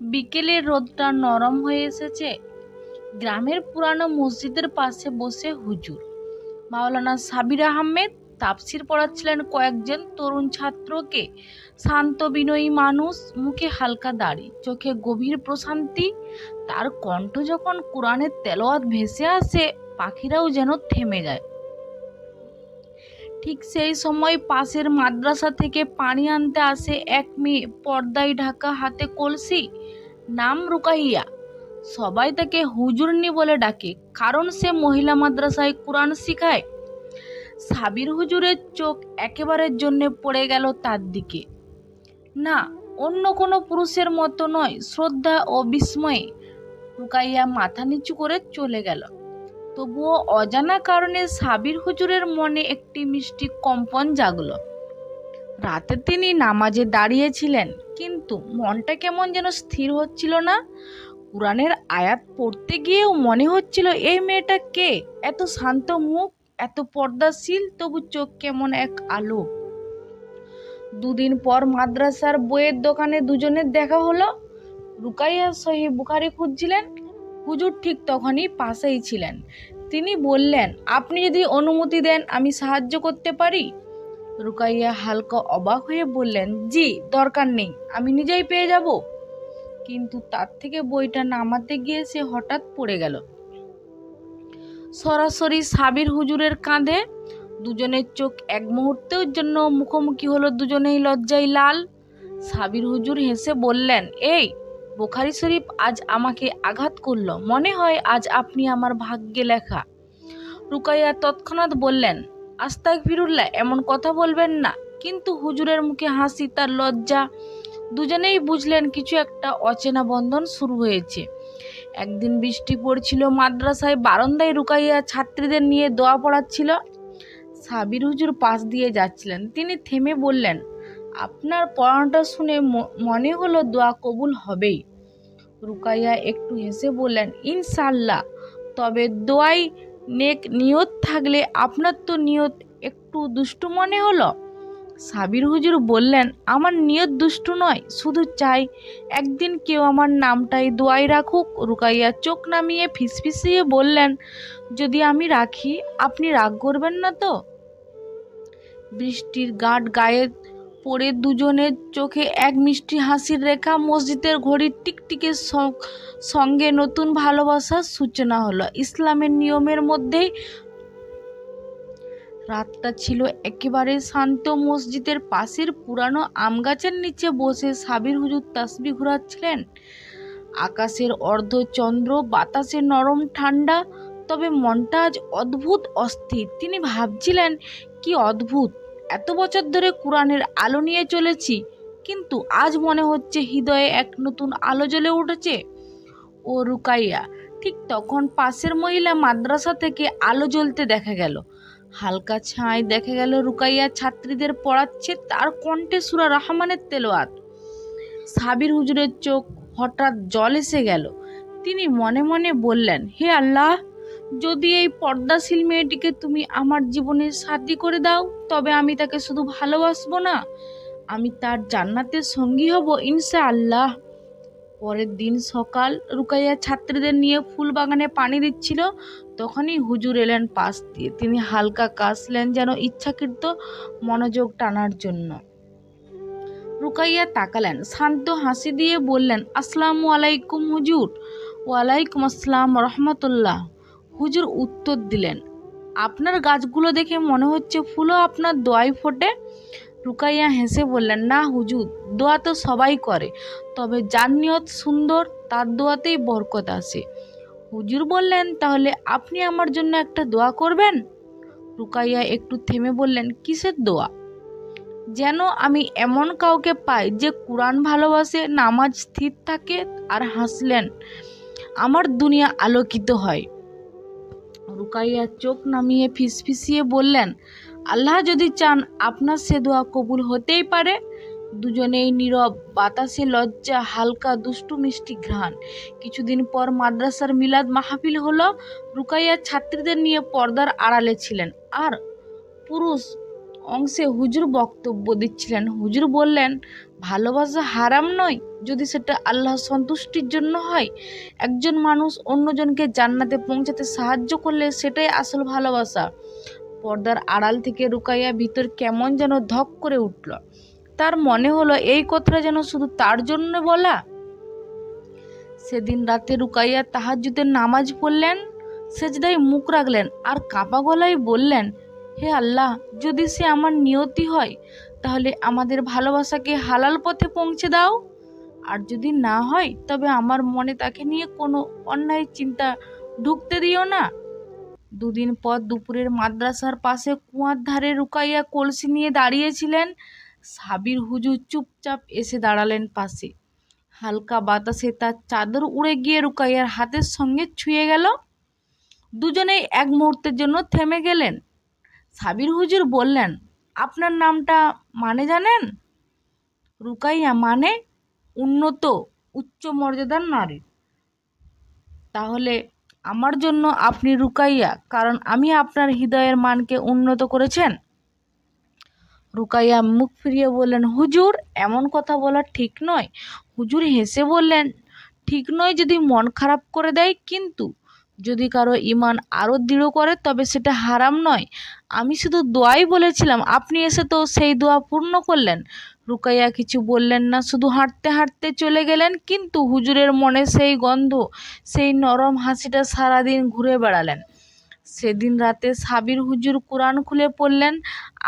বিকেলের রোদটা নরম হয়ে এসেছে। গ্রামের পুরানো মসজিদের পাশে বসে হুজুর। মাওলানা সাবির আহমেদ তাপসির পড়াচ্ছিলেন কয়েকজন তরুণ ছাত্রকে। শান্ত বিনয়ী মানুষ, মুখে হালকা দাড়ি, চোখে গভীর প্রশান্তি। তার কণ্ঠ যখন কোরআনের তেলাওয়াত ভেসে আসে, পাখিরাও যেন থেমে যায়। ঠিক সেই সময় পাশের মাদ্রাসা থেকে পানি আনতে আসে এক মেয়ে। পর্দায় ঢাকা হাতে কলসি নাম রুকাইয়া। সবাই তাকে হুজুরনি বলে ডাকে, কারণ সে মহিলা মাদ্রাসায় কোরআন শিখায়। সাবির হুজুরের চোখ একেবারের জন্য পড়ে গেল তার দিকে। না, অন্য কোনো পুরুষের মতো নয়, শ্রদ্ধা ও বিস্ময়ে। রুকাইয়া মাথা নিচু করে চলে গেল। তবুও অজানা কারণে সাবির হুজুরের মনে একটি মিষ্টি কম্পন জাগলো। রাতে তিনি নামাজে দাঁড়িয়েছিলেন, কিন্তু মনটা কেমন যেন স্থির হচ্ছিল না। কোরআনের আয়াত পড়তে গিয়েও মনে হচ্ছিল, এই মেয়েটা কে? এত শান্ত মুখ, এত পর্দাশীল, তবু চোখ কেমন এক আলো? দুদিন পর মাদ্রাসার বইয়ের দোকানে দুজনের দেখা হলো। রুকাইয়া সহি বুখারি খুঁজছিলেন, হুজুর ঠিক তখনই পাশেই ছিলেন। তিনি বললেন, আপনি যদি অনুমতি দেন, আমি সাহায্য করতে পারি? রুকাইয়া হালকা অবাক হয়ে বললেন, জি, দরকার নেই, আমি নিজেই পেয়ে যাব। কিন্তু তার থেকে বইটা নামাতে গিয়ে সে হঠাৎ পড়ে গেল। সরাসরি সাবির হুজুরের কাঁধে, দুজনের চোখ এক মুহূর্তের জন্য মুখোমুখি হলো দুজনেই লজ্জায় লাল। সাবির হুজুর হেসে বললেন, এই, বোখারি শরীফ আজ আমাকে আঘাত করল, মনে হয় আজ আপনি আমার ভাগ্যে লেখা। রুকাইয়া তৎক্ষণাৎ বললেন আস্তাক ফিরুল্লাহ এমন কথা বলবেন না। কিন্তু হুজুরের মুখে হাসি, তার লজ্জা, দুজনেই বুঝলেন কিছু একটা অচেনা বন্ধন শুরু হয়েছে। একদিন বৃষ্টি পড়ছিল মাদ্রাসায়, বারান্দায় রুকাইয়া ছাত্রীদের নিয়ে দোয়া পড়াচ্ছিল। সাবির হুজুর পাশ দিয়ে যাচ্ছিলেন। তিনি থেমে বললেন, আপনার পড়ানোটা শুনে মনে হলো দোয়া কবুল হবেই। রুকাইয়া একটু হেসে বললেন ইনশাল্লাহ তবে দোয়াই নেক নিয়ত থাকলে আপনার তো নিয়ত একটু দুষ্টু মনে হলো? সাবির হুজুর বললেন, আমার নিয়ত দুষ্টু নয়, শুধু চাই একদিন কেউ আমার নামটাই দোয়াই রাখুক। রুকাইয়া চোখ নামিয়ে ফিসফিসিয়ে বললেন, যদি আমি রাখি, আপনি রাগ করবেন না তো? বৃষ্টির গাঢ় গায়ে পড়ে দুজনের চোখে এক মিষ্টি হাসির রেখা মসজিদের ঘড়ির টিকটিকের সঙ্গে নতুন ভালোবাসার সূচনা হলো। ইসলামের নিয়মের মধ্যেই রাতটা ছিল একেবারে শান্ত। মসজিদের পাশের পুরানো আম গাছের নিচে বসে সাবির হুজুর তাসবি ঘোরাচ্ছিলেন। আকাশের অর্ধচন্দ্র বাতাসে নরম ঠান্ডা, তবে মনটা আজ অদ্ভুত অস্থির। তিনি ভাবছিলেন, কি অদ্ভুত? এত বছর ধরে কোরআনের আলো নিয়ে চলেছি, কিন্তু আজ মনে হচ্ছে হৃদয়ে এক নতুন আলো জ্বলে উঠেছে। ও রুকাইয়া, ঠিক তখন পাশের মহিলা মাদ্রাসা থেকে আলো জ্বলতে দেখা গেল। হালকা ছাই দেখা গেল রুকাইয়া ছাত্রীদের পড়াচ্ছে তার কণ্ঠে সুরা রহমানের তেলোয়াত সাবির হুজুরের চোখ হঠাৎ জল এসে গেল। তিনি মনে মনে বললেন, হে আল্লাহ যদি এই পর্দাশীল মেয়েটিকে তুমি আমার জীবনের সাথী করে দাও, তবে আমি তাকে শুধু ভালোবাসবো না, আমি তার জান্নাতের সঙ্গী হব ইনশা আল্লাহ পরের দিন সকাল রুকাইয়া ছাত্রীদের নিয়ে ফুল বাগানে পানি দিচ্ছিল, তখনই হুজুর এলেন পাশ দিয়ে। তিনি হালকা কাশলেন যেন ইচ্ছাকৃত মনোযোগ টানার জন্য। রুকাইয়া তাকালেন, শান্ত হাসি দিয়ে বললেন, আসসালামু আলাইকুম হুজুর। ওয়ালাইকুম আসসালাম রহমতুল্লাহ। হুজুর উত্তর দিলেন, আপনার গাছগুলো দেখে মনে হচ্ছে ফুলও আপনার দোয়াই ফোটে? রুকাইয়া হেসে বললেন, না হুজুর, দোয়া তো সবাই করে, তবে যার নিয়ত সুন্দর তার দোয়াতেই বরকত আসে হুজুর বললেন, তাহলে আপনি আমার জন্য একটা দোয়া করবেন? রুকাইয়া একটু থেমে বললেন, কিসের দোয়া? যেন আমি এমন কাউকে পাই যে কোরআন ভালোবাসে, নামাজ স্থির থাকে আর হাসলেন, আমার দুনিয়া আলোকিত হয়। রুকাইয়া চোখ নামিয়ে ফিসফিসিয়ে বললেন, আল্লাহ যদি চান আপনার সে দোয়া কবুল হতেই পারে। দুজনেই নীরব, বাতাসে লজ্জা, হালকা, দুষ্টু, মিষ্টি ঘ্রাণ। কিছুদিন পর মাদ্রাসার মিলাদ মাহফিল হলো। রুকাইয়া ছাত্রীদের নিয়ে পর্দার আড়ালে ছিলেন। আর পুরুষ অংশে হুজুর বক্তব্য দিচ্ছিলেন। হুজুর বললেন, ভালোবাসা হারাম নয় যদি সেটা আল্লাহ সন্তুষ্টির জন্য হয়। একজন মানুষ অন্যজনকে জান্নাতে পৌঁছাতে সাহায্য করলে সেটাই আসল ভালোবাসা। পর্দার আড়াল থেকে রুকাইয়া ভিতর কেমন যেন ধক করে উঠল। তার মনে হলো, এই কথাটা যেন শুধু তার জন্য বলা? সেদিন রাতে রুকাইয়া তাহাজ্জুদের নামাজ পড়লেন, সেজদায় মুখ রাখলেন আর কাঁপা গলায় বললেন হে আল্লাহ, যদি সে আমার নিয়তি হয়, তাহলে আমাদের ভালোবাসাকে হালাল পথে পৌঁছে দাও। আর যদি না হয়, তবে আমার মনে তাকে নিয়ে কোনো অন্যায় চিন্তা ঢুকতে দিও না। দুদিন পর দুপুরের মাদ্রাসার পাশে কুয়ার ধারে রুকাইয়া কলসি নিয়ে দাঁড়িয়েছিলেন। সাবির হুজুর চুপচাপ এসে দাঁড়ালেন পাশে। হালকা বাতাসে তার চাদর উড়ে গিয়ে রুকাইয়ার হাতের সঙ্গে ছুঁয়ে গেল। দুজনেই এক মুহূর্তের জন্য থেমে গেলেন। সাবির হুজুর বললেন, আপনার নামটা মানে জানেন? রুকাইয়া মানে উন্নত, উচ্চ মর্যাদার নারী। তাহলে আমার জন্য আপনি রুকাইয়া, কারণ আমি আপনার হৃদয়ের মানকে উন্নত করেছেন? রুকাইয়া মুখ ফিরিয়ে বললেন, হুজুর, এমন কথা বলা ঠিক নয়। হুজুর হেসে বললেন, ঠিক নয় যদি মন খারাপ করে দেয়, কিন্তু যদি কারও ইমান আরও দৃঢ় করে, তবে সেটা হারাম নয়। আমি শুধু দোয়াই বলেছিলাম, আপনি এসে তো সেই দোয়া পূর্ণ করলেন। রুকাইয়া কিছু বললেন না, শুধু হাঁটতে হাঁটতে চলে গেলেন, কিন্তু হুজুরের মনে সেই গন্ধ, সেই নরম হাসিটা সারাদিন ঘুরে বেড়ালেন। সেদিন রাতে সাবির হুজুর কোরআন খুলে পড়লেন,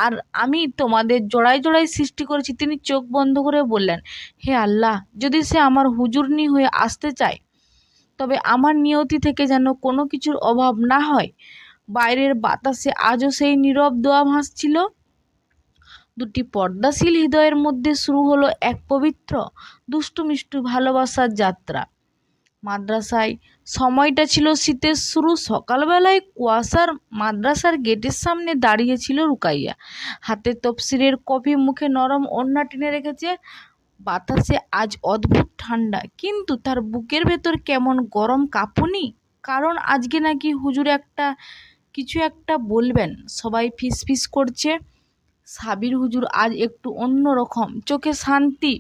আর আমি তোমাদের জোড়ায় জোড়ায় সৃষ্টি করেছি, তিনি চোখ বন্ধ করে বললেন, হে আল্লাহ, যদি সে আমার হুজুরনি হয়ে আসতে চায় তবে আমার নিয়তি থেকে যেন কোনো কিছুর অভাব না হয়, বাইরের বাতাসে আজও সেই নীরব দোয়া ভাসছিল। দুটি পর্দাশীল হৃদয়ের মধ্যে শুরু হলো এক পবিত্র, দুষ্টু মিষ্টু ভালোবাসার যাত্রা। মাদ্রাসায় সময়টা ছিল শীতের শুরু, সকালবেলায় কুয়াশার মাদ্রাসার গেটের সামনে দাঁড়িয়েছিল রুকাইয়া। হাতে তফসিরের কফি মুখে নরম ওড়না টেনে রেখেছে বাতাসে আজ অদ্ভুত ঠান্ডা, কিন্তু তার বুকের ভেতর কেমন গরম কাঁপুনি? কারণ আজকে নাকি হুজুর একটা, কিছু একটা বলবেন। সবাই ফিস ফিস করছে। সাবির হুজুর আজ একটু অন্য রকম, চোখে শান্তি,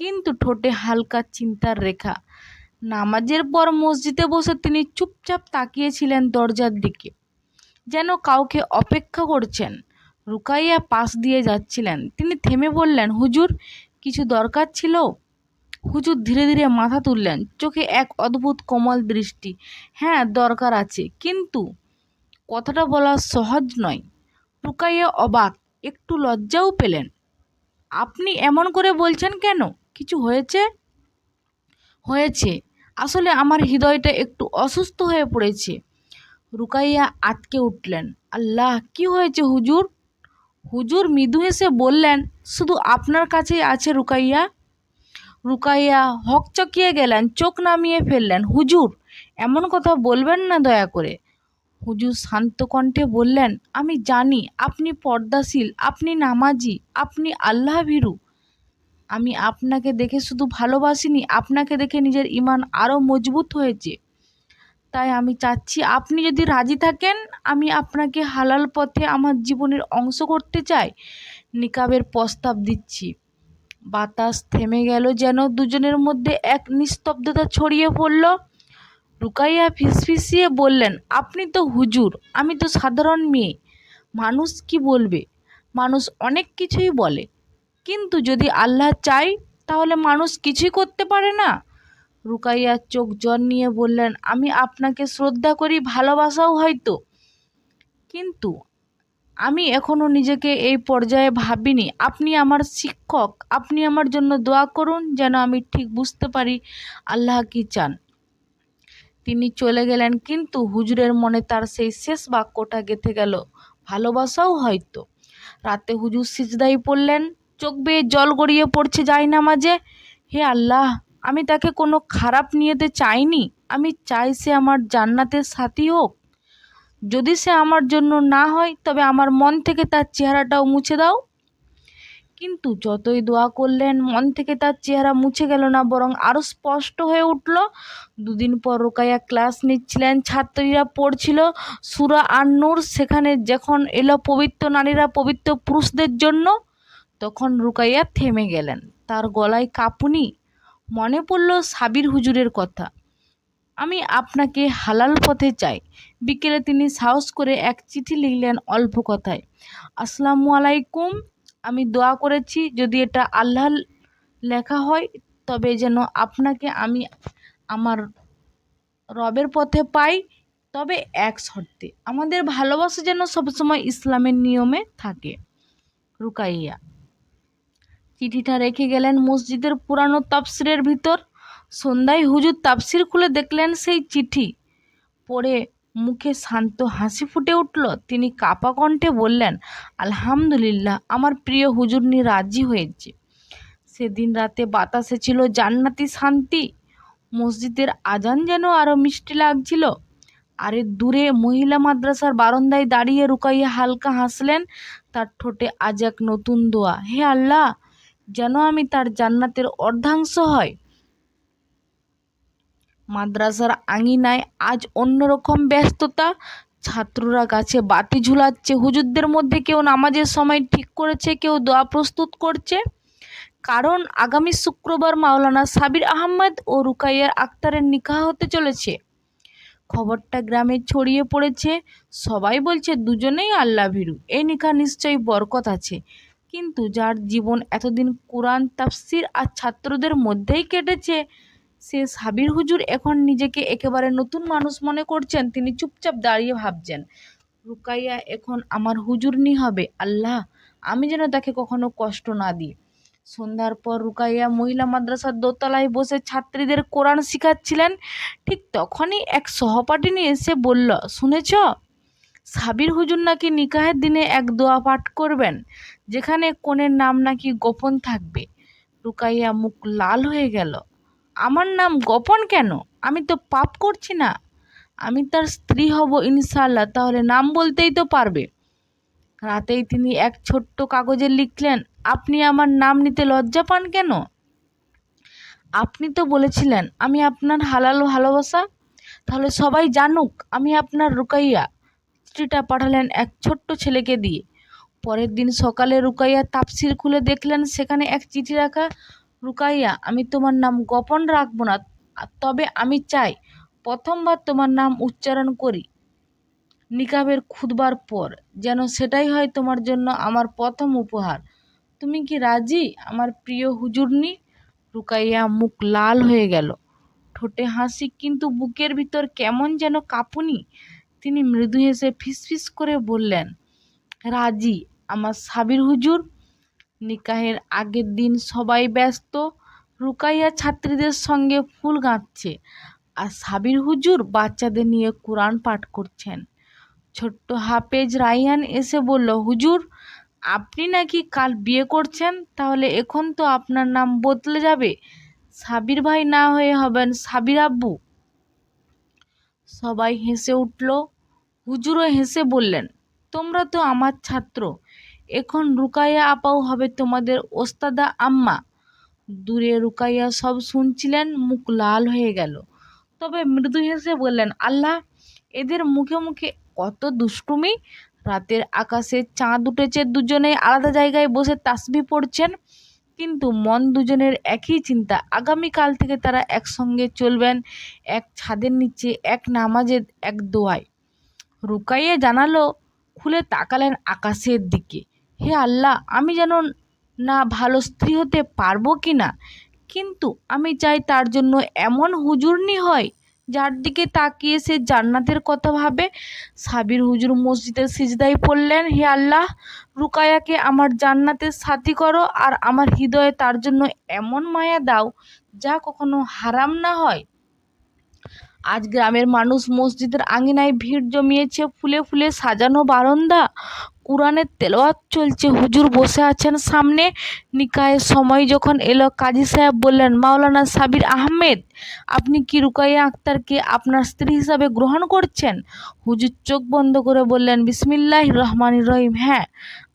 কিন্তু ঠোঁটে হালকা চিন্তার রেখা। নামাজের পর মসজিদে বসে তিনি চুপচাপ তাকিয়েছিলেন দরজার দিকে, যেন কাউকে অপেক্ষা করছেন। রুকাইয়া পাশ দিয়ে যাচ্ছিলেন। তিনি থেমে বললেন, হুজুর কিছু দরকার ছিল? হুজুর ধীরে ধীরে মাথা তুললেন, চোখে এক অদ্ভুত কোমল দৃষ্টি। হ্যাঁ দরকার আছে, কিন্তু কথাটা বলা সহজ নয়। রুকাইয়া অবাক, একটু লজ্জাও পেলেন। আপনি এমন করে বলছেন কেন? কিছু হয়েছে? হয়েছে। আসলে আমার হৃদয়টা একটু অসুস্থ হয়ে পড়েছে। রুকাইয়া আটকে উঠলেন। আল্লাহ, কি হয়েছে হুজুর? হুজুর মৃদু হেসে বললেন, শুধু আপনার কাছেই আছে রুকাইয়া? রুকাইয়া হকচকিয়ে গেলেন, চোখ নামিয়ে ফেললেন, হুজুর, এমন কথা বলবেন না দয়া করে। হুজুর শান্ত কণ্ঠে বললেন, আমি জানি, আপনি পর্দাশীল, আপনি নামাজি, আপনি আল্লাহ ভীরু। আমি আপনাকে দেখে শুধু ভালোবাসিনি, আপনাকে দেখে নিজের ইমান আরও মজবুত হয়েছে। তাই আমি চাচ্ছি আপনি যদি রাজি থাকেন, আমি আপনাকে হালাল পথে আমার জীবনের অংশ করতে চাই। নিকাবের প্রস্তাব দিচ্ছি। বাতাস থেমে গেল যেন দুজনের মধ্যে এক নিস্তব্ধতা ছড়িয়ে পড়ল। রুকাইয়া ফিসফিসিয়ে বললেন, আপনি তো হুজুর, আমি তো সাধারণ মেয়ে। মানুষ কি বলবে? মানুষ অনেক কিছুই বলে। কিন্তু যদি আল্লাহ চাই তাহলে মানুষ কিছুই করতে পারে না। রুকাইয়া চোখ জল নিয়ে বললেন, আমি আপনাকে শ্রদ্ধা করি, ভালোবাসাও হয়তো। কিন্তু আমি এখনও নিজেকে এই পর্যায়ে ভাবিনি। আপনি আমার শিক্ষক। আপনি আমার জন্য দোয়া করুন যেন আমি ঠিক বুঝতে পারি আল্লাহ কি চান। তিনি চলে গেলেন, কিন্তু হুজুরের মনে তার সেই শেষ বাক্যটা গেঁথে গেল, ভালোবাসাও হয়তো। রাতে হুজুর সিজদাই পড়লেন, চোখ বেয়ে জল গড়িয়ে পড়ছে, যাই না মাঝে? হে আল্লাহ আমি তাকে কোনো খারাপ নিয়েতে চাইনি। আমি চাই সে আমার জান্নাতের সাথী হোক। যদি সে আমার জন্য না হয়, তবে আমার মন থেকে তার চেহারাটাও মুছে দাও। কিন্তু যতই দোয়া করলেন, মন থেকে তার চেহারা মুছে গেল না, বরং আরও স্পষ্ট হয়ে উঠল। দুদিন পর রোকাইয়া ক্লাস নিচ্ছিলেন, ছাত্রীরা পড়ছিল সুরা আর নূর সেখানে যখন এলো পবিত্র নারীরা, পবিত্র পুরুষদের জন্য, তখন রুকাইয়া থেমে গেলেন। তার গলায় কাঁপুনি মনে পড়ল সাবির হুজুরের কথা। আমি আপনাকে হালাল পথে চাই। বিকেলে তিনি সাহস করে এক চিঠি লিখলেন অল্প কথায়। আসসালামু আলাইকুম, আমি দোয়া করেছি যদি এটা আল্লাহ লেখা হয়, তবে যেন আপনাকে আমি আমার রবের পথে পাই, তবে এক শর্তে। আমাদের ভালোবাসা যেন সবসময় ইসলামের নিয়মে থাকে। রুকাইয়া। চিঠিটা রেখে গেলেন মসজিদের পুরানো তাফসিরের ভিতর। সন্ধ্যায় হুজুর তাপসির খুলে দেখলেন সেই চিঠি। পড়ে মুখে শান্ত হাসি ফুটে উঠল। তিনি কাপা কণ্ঠে বললেন, আলহামদুলিল্লাহ, আমার প্রিয় হুজুরনি রাজি হয়েছে। সেদিন রাতে বাতাসে ছিল জান্নাতি শান্তি। মসজিদের আজান যেন আরও মিষ্টি লাগছিল। আরে দূরে মহিলা মাদ্রাসার বারান্দায় দাঁড়িয়ে রুকাইয়া হালকা হাসলেন। তার ঠোঁটে আজ এক নতুন দোয়া। হে আল্লাহ যেন আমি তার জান্নাতের অর্ধাংশ হয়। মাদ্রাসার আঙিনায় আজ অন্যরকম ব্যস্ততা। ছাত্ররা গাছে বাতি ঝুলাচ্ছে। হুজুরদের মধ্যে কেউ নামাজের সময় ঠিক করেছে, কেউ দোয়া প্রস্তুত করছে। কারণ আগামী শুক্রবার মাওলানা সাবির আহমদ ও রুকাইয়ার আক্তারের নিকাহ হতে চলেছে। খবরটা গ্রামে ছড়িয়ে পড়েছে। সবাই বলছে, দুজনেই আল্লাহ ভীরু। এই নিকা নিশ্চয়ই বরকত আছে। কিন্তু যার জীবন এতদিন কোরআন, তাফসির আর ছাত্রদের মধ্যেই কেটেছে, সে সাবির হুজুর এখন নিজেকে একেবারে নতুন মানুষ মনে করছেন, তিনি চুপচাপ দাঁড়িয়ে ভাবছেন, রুকাইয়া এখন আমার হুজুরনি হবে, আল্লাহ, আমি যেন তাকে কখনো কষ্ট না দিই। সন্ধ্যার পর রুকাইয়া মহিলা মাদ্রাসার দোতলায় বসে ছাত্রীদের কোরআন শিখাচ্ছিলেন, ঠিক তখনই এক সহপাঠিনী এসে বলল, শুনেছ? সাবির হুজুর নাকি নিকাহের দিনে এক দোয়া পাঠ করবেন, যেখানে কনের নাম নাকি গোপন থাকবে। রুকাইয়া মুখ লাল হয়ে গেল। আমার নাম গোপন কেন? আমি তো পাপ করছি না। আমি তার স্ত্রী হব ইনশাল্লাহ তাহলে নাম বলতেই তো পারবে। রাতেই তিনি এক ছোট্ট কাগজে লিখলেন, আপনি আমার নাম নিতে লজ্জা পান কেন? আপনি তো বলেছিলেন, আমি আপনার হালাল ভালোবাসা? তাহলে সবাই জানুক, আমি আপনার রুকাইয়া। চিঠিটা পাঠালেন এক ছোট্ট ছেলেকে দিয়ে। পরের দিন সকালে রুকাইয়া তাপসির খুলে দেখলেন, সেখানে এক চিঠি রাখা, রুকাইয়া, আমি তোমার নাম গোপন রাখব না, তবে আমি চাই প্রথমবার তোমার নাম উচ্চারণ করি। নিকাবের খুদবার পর যেন সেটাই হয় তোমার জন্য আমার প্রথম উপহার। তুমি কি রাজি, আমার প্রিয় হুজুরনি? রুকাইয়া মুখ লাল হয়ে গেল। ঠোঁটে হাসি, কিন্তু বুকের ভিতর কেমন যেন কাঁপুনি তিনি মৃদু হেসে ফিসফিস করে বললেন, রাজি, আমার সাবির হুজুর। নিকাহের আগের দিন সবাই ব্যস্ত, রুকাইয়া ছাত্রীদের সঙ্গে ফুল গাঁথছে আর সাবির হুজুর বাচ্চাদের নিয়ে কোরআন পাঠ করছেন। ছোট্ট হাফেজ রাইয়ান এসে বলল, হুজুর, আপনি নাকি কাল বিয়ে করছেন? তাহলে এখন তো আপনার নাম বদলে যাবে। সাবির ভাই না হয়ে হবেন সাবির আব্বু। সবাই হেসে উঠল হুজুরও হেসে বললেন, তোমরা তো আমার ছাত্র, এখন রুকাইয়া আপাও হবে তোমাদের ওস্তাদা আম্মা। দূরে রুকাইয়া সব শুনছিলেন, মুখ লাল হয়ে গেল। তবে মৃদু হেসে বললেন, আল্লাহ, এদের মুখে মুখে কত দুষ্টুমি। রাতের আকাশে চাঁদ উঠেছে দুজনেই আলাদা জায়গায় বসে তাসবি পড়ছেন। কিন্তু মন দুজনের একই চিন্তা, আগামীকাল থেকে তারা একসঙ্গে চলবেন, এক ছাদের নিচে, এক নামাজের, এক দোয়ায়। রুকাইয়ে জানালো, খুলে তাকালেন আকাশের দিকে। হে আল্লাহ, আমি যেন না ভালো স্ত্রী হতে পারব কি না? কিন্তু আমি চাই তার জন্য এমন হুজুরনি হয়, যার দিকে তাকিয়ে সে জান্নাতের কথা ভাবে। সাবির হুজুর মসজিদের সিজদায় পড়লেন, হে আল্লাহ রুকায়াকে আমার জান্নাতের সাথী করো, আর আমার হৃদয়ে তার জন্য এমন মায়া দাও, যা কখনো হারাম না হয়। আজ গ্রামের মানুষ মসজিদের আঙিনায় ভিড় জমিয়েছে, ফুলে ফুলে সাজানো বারান্দা। কোরআনের তেলাওয়াত চলছে, হুজুর বসে আছেন সামনে। নিকায়ের সময় যখন এলো, কাজী সাহেব বললেন, মাওলানা সাবির আহমেদ, আপনি কি রুকাইয়া আক্তারকে আপনার স্ত্রী হিসাবে গ্রহণ করছেন? হুজুর চোখ বন্ধ করে বললেন বিসমিল্লাহ রহমান রহিম হ্যাঁ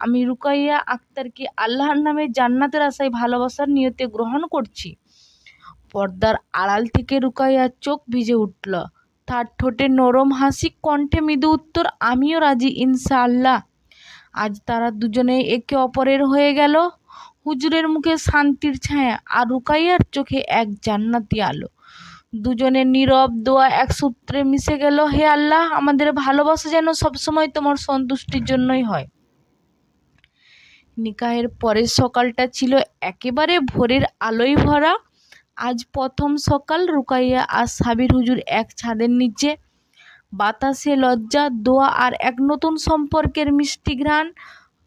আমি রুকাইয়া আক্তারকে আল্লাহর নামে জান্নাতের আশায় ভালোবাসার নিয়তে গ্রহণ করছি। পর্দার আড়াল থেকে রুকাইয়ার চোখ ভিজে উঠল। তার ঠোঁটে নরম হাসি, কণ্ঠে মৃদু উত্তর, আমিও রাজি, ইনশাআল্লাহ। আজ তারা দুজনে একে অপরের হয়ে গেল। হুজুরের মুখে শান্তির ছায়া আর রুকাইয়ার চোখে এক জান্নাতি আলো। দুজনের নীরব দোয়া এক সূত্রে মিশে গেল, হে আল্লাহ, আমাদের ভালোবাসা যেন সবসময় তোমার সন্তুষ্টির জন্যই হয়। নিকাহের পরের সকালটা ছিল একেবারে ভোরের আলোয় ভরা। আজ প্রথম সকাল, রুকাইয়া আর সাবির হুজুর এক ছাদের নিচে। বাতাসে লজ্জা, দোয়া আর এক নতুন সম্পর্কের মিষ্টি ঘ্রাণ।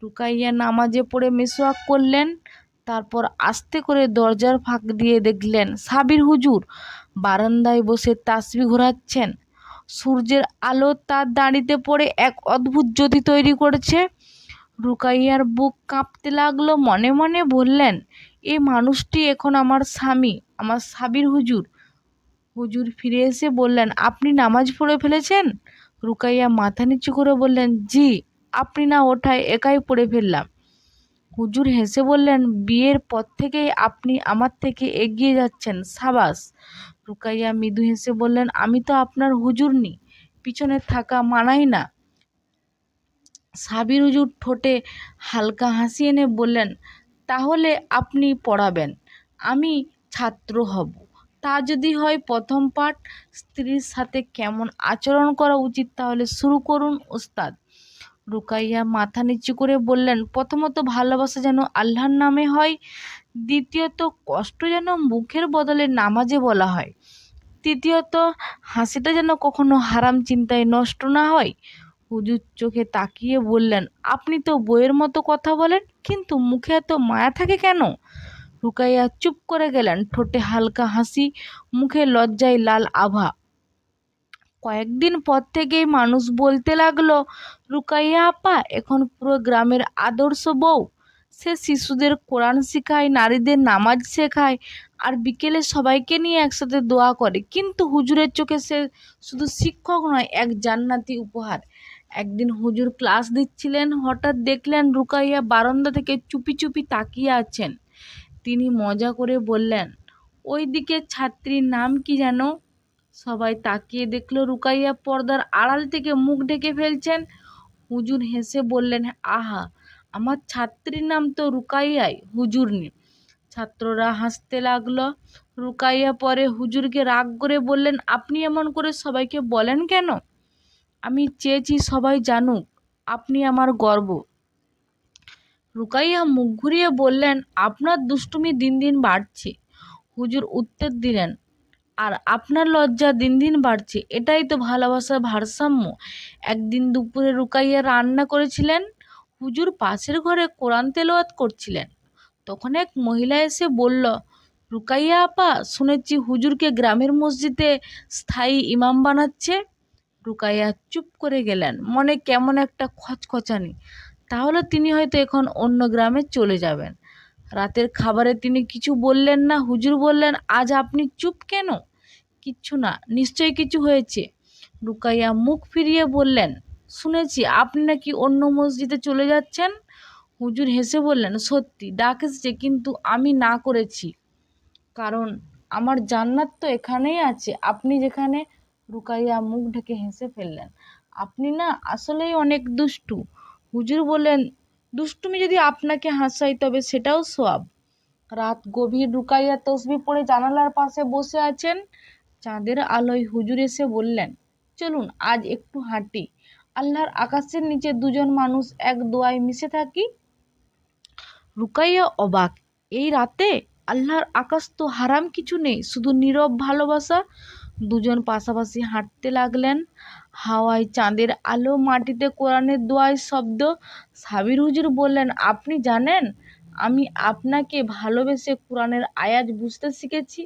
রুকাইয়া নামাজে পড়ে মেসোয়াক করলেন, তারপর আস্তে করে দরজার ফাঁক দিয়ে দেখলেন সাবির হুজুর বারান্দায় বসে তাসবি ঘোরাচ্ছেন। সূর্যের আলো তার দাঁড়িতে পড়ে এক অদ্ভুত জ্যোতি তৈরি করেছে। রুকাইয়ার বুক কাঁপতে লাগল, মনে মনে বললেন এই মানুষটি এখন আমার স্বামী, আমার সাবির হুজুর। হুজুর ফিরে এসে বললেন, আপনি নামাজ পড়ে ফেলেছেন? রুকাইয়া মাথা নিচু করে বললেন, জি, আপনি না ওঠায় একাই পড়ে ফেললাম। হুজুর হেসে বললেন, বিয়ের পর থেকেই আপনি আমার থেকে এগিয়ে যাচ্ছেন, সাবাস। রুকাইয়া মৃদু হেসে বললেন, আমি তো আপনার হুজুর নি, পিছনে থাকা মানাই না। সাবির হুজুর ঠোঁটে হালকা হাসি এনে বললেন তাহলে আপনি পড়াবেন। আমি ছাত্র হব। তা যদি হয় প্রথম পাঠ, স্ত্রীর সাথে কেমন আচরণ করা উচিত তাহলে শুরু করুন, ওস্তাদ। রুকাইয়া মাথা নিচু করে বললেন, প্রথমত ভালোবাসা যেন আল্লাহর নামে হয়, দ্বিতীয়ত কষ্ট যেন মুখের বদলে নামাজে বলা হয়, তৃতীয়ত হাসিটা যেন কখনো হারাম চিন্তায় নষ্ট না হয় হুজুর চোখে তাকিয়ে বললেন, আপনি তো বইয়ের মতো কথা বলেন, কিন্তু মুখে এত মায়া থাকে কেন? রুকাইয়া চুপ করে গেলেন, ঠোঁটে হালকা হাসি, মুখে লজ্জায় লাল আভা। কয়েকদিন পর থেকেই মানুষ বলতে লাগল, রুকাইয়া আপা, এখন পুরো গ্রামের আদর্শ বউ। সে শিশুদের কোরআন শেখায়, নারীদের নামাজ শেখায়, আর বিকেলে সবাইকে নিয়ে একসাথে দোয়া করে। কিন্তু হুজুরের চোখে সে শুধু শিক্ষক নয়, এক জান্নাতি উপহার। একদিন হুজুর ক্লাস দিচ্ছিলেন, হঠাৎ দেখলেন রুকাইয়া বারান্দা থেকে চুপি চুপি তাকিয়ে আছেন। তিনি মজা করে বললেন ওই দিকে ছাত্রীর নাম কি যেন? সবাই তাকিয়ে দেখল রুকাইয়া পর্দার আড়াল থেকে মুখ ঢেকে ফেলছেন। হুজুর হেসে বললেন, আহা, আমার ছাত্রীর নাম তো রুকাইয়াই, হুজুরনি। ছাত্ররা হাসতে লাগল। রুকাইয়া পরে হুজুরকে রাগ করে বললেন, আপনি এমন করে সবাইকে বলেন কেন? আমি চেয়েছি সবাই জানুক, আপনি আমার গর্ব। রুকাইয়া মুখ ঘুরিয়ে বললেন, আপনার দুষ্টুমি দিন দিন বাড়ছে। হুজুর উত্তর দিলেন, আর আপনার লজ্জা দিন দিন বাড়ছে। এটাই তো ভালোবাসার ভারসাম্য। একদিন দুপুরে রুকাইয়া রান্না করেছিলেন, হুজুর পাশের ঘরে কোরআন তেলাওয়াত করছিলেন। তখন এক মহিলা এসে বলল, রুকাইয়া আপা, শুনেছি হুজুরকে গ্রামের মসজিদে স্থায়ী ইমাম বানাচ্ছে। রুকাইয়া চুপ করে গেলেন। মনে কেমন একটা খচখচানি। তাহলে তিনি হয়তো এখন অন্য গ্রামে চলে যাবেন। রাতের খাবারে তিনি কিছু বললেন না, হুজুর বললেন, আজ আপনি চুপ কেন? কিচ্ছু না নিশ্চয়ই কিছু হয়েছে। রুকাইয়া মুখ ফিরিয়ে বললেন, শুনেছি, আপনি নাকি অন্য মসজিদে চলে যাচ্ছেন? হুজুর হেসে বললেন, সত্যি, ডাক এসেছে, কিন্তু আমি না করেছি। কারণ আমার জান্নাত তো এখানেই আছে। আপনি যেখানে রুকাইয়া মুখ ঢেকে হেসে ফেললেন। আপনি না আসলেই অনেক দুষ্টু। হুজুর বললেন, দুষ্টুমি যদি আপনাকে হাসাই, তবে সেটাও সোয়াব। রাত গভীর রুকাইয়া তসবি পড়ে জানালার পাশে বসে আছেন। চাঁদের আলোয় হুজুর এসে বললেন, চলুন, আজ একটু হাঁটি। আল্লাহর আকাশের নিচে দুজন মানুষ এক দোয়ায় মিশে থাকি? রুকাইয়া অবাক, এই রাতে? আল্লাহর আকাশ তো হারাম কিছু নেই, শুধু নীরব ভালোবাসা দুজন পাশাপাশি হাঁটতে লাগলেন। হাওয়ায় চাঁদের আলো, মাটিতে কোরআনের দোয়ায় শব্দ। সাবির হুজুর বললেন, আপনি জানেন, আমি আপনাকে ভালোবেসে কোরআনের আয়াত বুঝতে শিখেছি?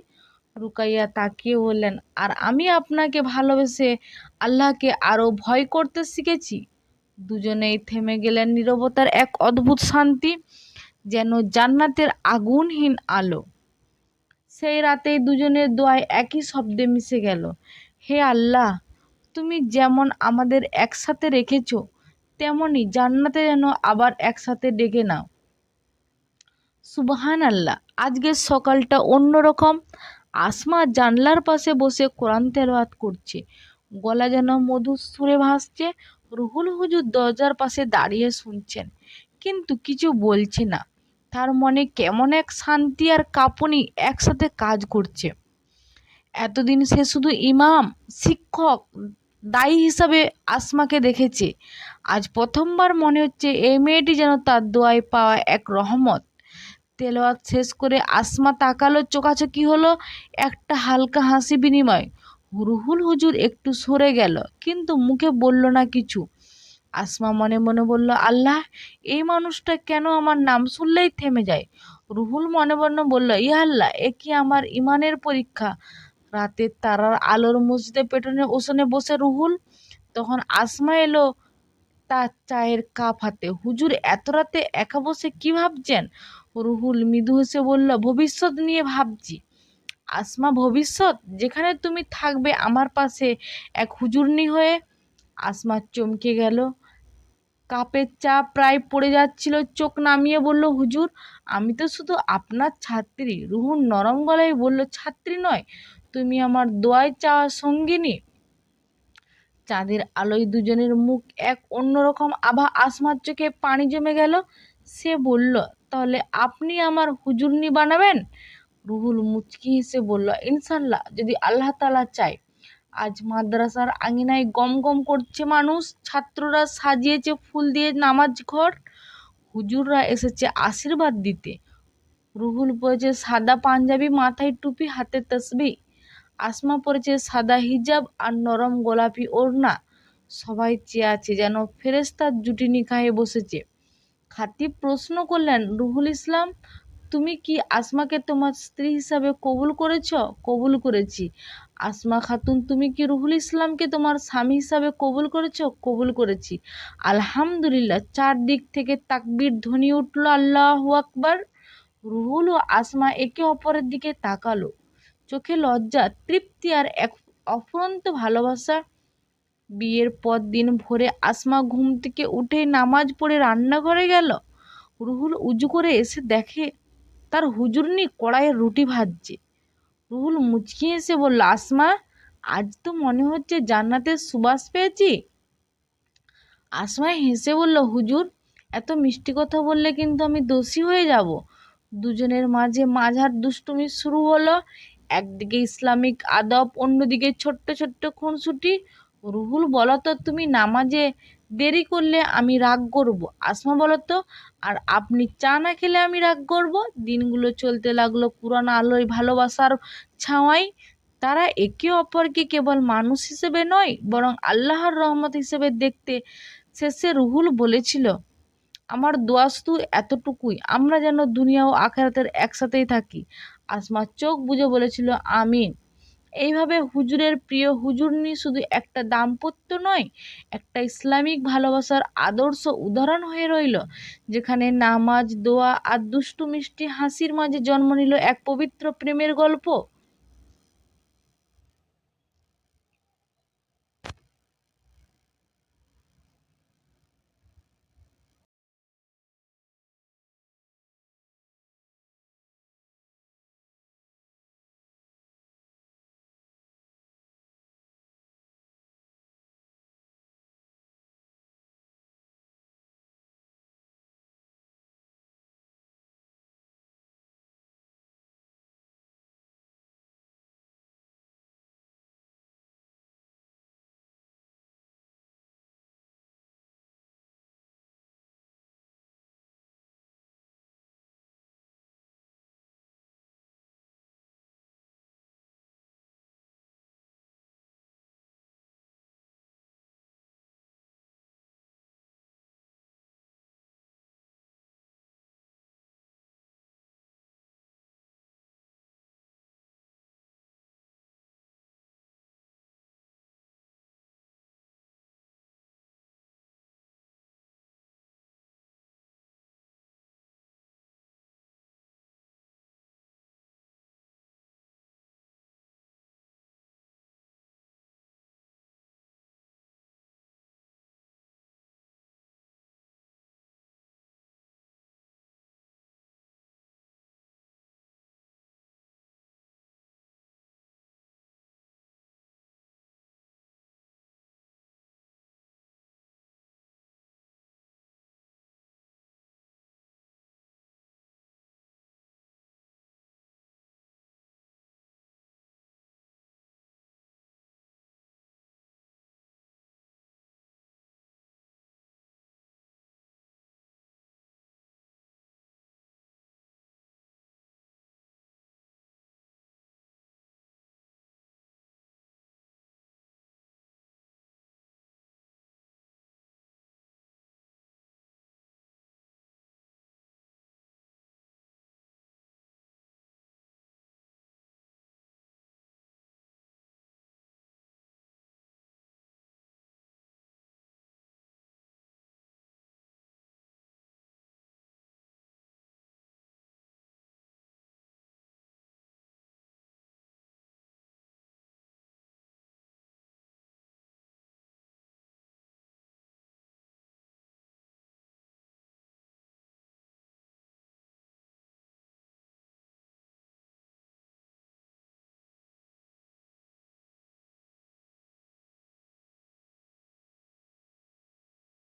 রুকাইয়া তাকিয়ে বললেন, আর আমি আপনাকে ভালোবেসে আল্লাহকে আরও ভয় করতে শিখেছি? দুজনেই থেমে গেলেন নীরবতার এক অদ্ভুত শান্তি, যেন জান্নাতের আগুনহীন আলো। সেই রাতেই দুজনের দোয়ায় একই শব্দে মিশে গেল। হে আল্লাহ, তুমি যেমন আমাদের একসাথে রেখেছ তেমনই জান্নাতে যেন আবার একসাথে ডেকে নাও। সুবহান আল্লাহ আজকের সকালটা অন্যরকম। আসমা জানলার পাশে বসে কোরআন তেলাওয়াত করছে। গলা যেন মধুর সুরে ভাসছে। রুহুল হুজুর দরজার পাশে দাঁড়িয়ে শুনছেন। কিন্তু কিছু বলছে না। তার মনে কেমন এক শান্তি আর কাঁপুনি একসাথে কাজ করছে। এতদিন সে শুধু ইমাম, শিক্ষক, দায়ী হিসাবে আসমাকে দেখেছে। আজ প্রথমবার মনে হচ্ছে এই মেয়েটি যেন তার দোয়ায় পাওয়া এক রহমত। তেলাওয়াত শেষ করে আসমা তাকালো, চোখাচোখি হলো একটা হালকা হাসি বিনিময়। রুহুল হুজুর একটু সরে গেল, কিন্তু মুখে বলল না কিছু। আসমা মনে মনে বলল, আল্লাহ, এই মানুষটা কেন আমার নাম শুনলেই থেমে যায়? রুহুল মনে মনে বলল ই আল্লাহ, এ কি আমার ইমানের পরীক্ষা? রাতের তারার আলোর মসজিদে পেটনে ওসনে বসে রুহুল, তখন আসমা এলো তার চায়ের কাপ হাতে। হুজুর, এত রাতে একা বসে কি ভাবছেন? রুহুল মৃদু হেসে বলল, ভবিষ্যৎ নিয়ে ভাবছি। আসমা, ভবিষ্যৎ? যেখানে তুমি থাকবে আমার পাশে এক হুজুরনি হয়ে আসমা চমকে গেল। কাপের চা প্রায় পড়ে যাচ্ছিল, চোখ নামিয়ে বলল, হুজুর, আমি তো শুধু আপনার ছাত্রী। রুহুল নরম গলায় বলল, ছাত্রী নয়, তুমি আমার দোয়ায় চাওয়া সঙ্গিনী। চাঁদের আলোয় দুজনের মুখ এক অন্যরকম আভা আসমার চোখে পানি জমে গেল। সে বলল, তাহলে আপনি আমার হুজুরনি বানাবেন? রুহুল মুচকি হেসে বলল, ইনশাল্লাহ, যদি আল্লাহ তালা চায়। আজ মাদ্রাসার আঙিনায় গম গম করছে মানুষ, ছাত্ররা সাজিয়েছে ফুল দিয়ে নামাজ ঘর। হুজুররা এসেছে আশীর্বাদ দিতে। রুহুল পরেছে সাদা পাঞ্জাবি, মাথায় টুপি, হাতে তসবি। আসমা পরেছে সাদা হিজাব আর নরম গোলাপি ওড়না। সবাই চেয়ে আছে যেন ফেরেস্তার জুটি নিকাহে বসেছে। খাতিব প্রশ্ন করলেন, রুহুল ইসলাম, তুমি কি আসমাকে তোমার স্ত্রী হিসাবে কবুল করেছ? কবুল করেছি। আসমা খাতুন, তুমি কি রুহুল ইসলামকে তোমার স্বামী হিসাবে কবুল করেছ? কবুল করেছি। আলহামদুলিল্লাহ, চারদিক থেকে তাকবির ধ্বনি উঠল, আল্লাহ আকবার। রুহুল ও আসমা একে অপরের দিকে তাকালো। চোখে লজ্জা, তৃপ্তি আর এক অফুরন্ত ভালোবাসা। বিয়ের পর দিন ভোরে আসমা ঘুম থেকে উঠে নামাজ পড়ে রান্নাঘরে গেল। রুহুল উজু করে এসে দেখে, তার হুজুরনি কড়াইয়ে রুটি ভাজছে। রুহুল মুচকি এসে বলল, আসমা, আজ তো মনে হচ্ছে জান্নাতের সুবাস পেয়েছি। আসমা হেসে বলল, হুজুর, এত মিষ্টি কথা বললে কিন্তু আমি দোষী হয়ে যাব। দুজনের মাঝে মাঝার দুষ্টুমি শুরু হলো। একদিকে ইসলামিক আদব, অন্যদিকে ছোট্ট ছোট্ট খুনসুটি। রুহুল, বলো তো, তুমি নামাজে দেরি করলে আমি রাগ করব। আসমা বলতো, আর আপনি চা না খেলে আমি রাগ করব? দিনগুলো চলতে লাগল, পুরানো আলোয় ভালোবাসার ছাওয়াই তারা একে অপরকে কেবল মানুষ হিসেবে নয়, বরং আল্লাহর রহমত হিসেবে দেখতে শেষে রুহুল বলেছিল, আমার দোয়া শুধু এতটুকুই, আমরা যেন দুনিয়া ও আখেরাতের একসাথেই থাকি। আসমা চোখ বুজে বলেছিল, আমিন। এইভাবে হুজুরের প্রিয় হুজুরনি শুধু একটা দাম্পত্য নয়, একটা ইসলামিক ভালোবাসার আদর্শ উদাহরণ হয়ে রইল, যেখানে নামাজ, দোয়া আর দুষ্টু মিষ্টি হাসির মাঝে জন্ম নিল এক পবিত্র প্রেমের গল্প।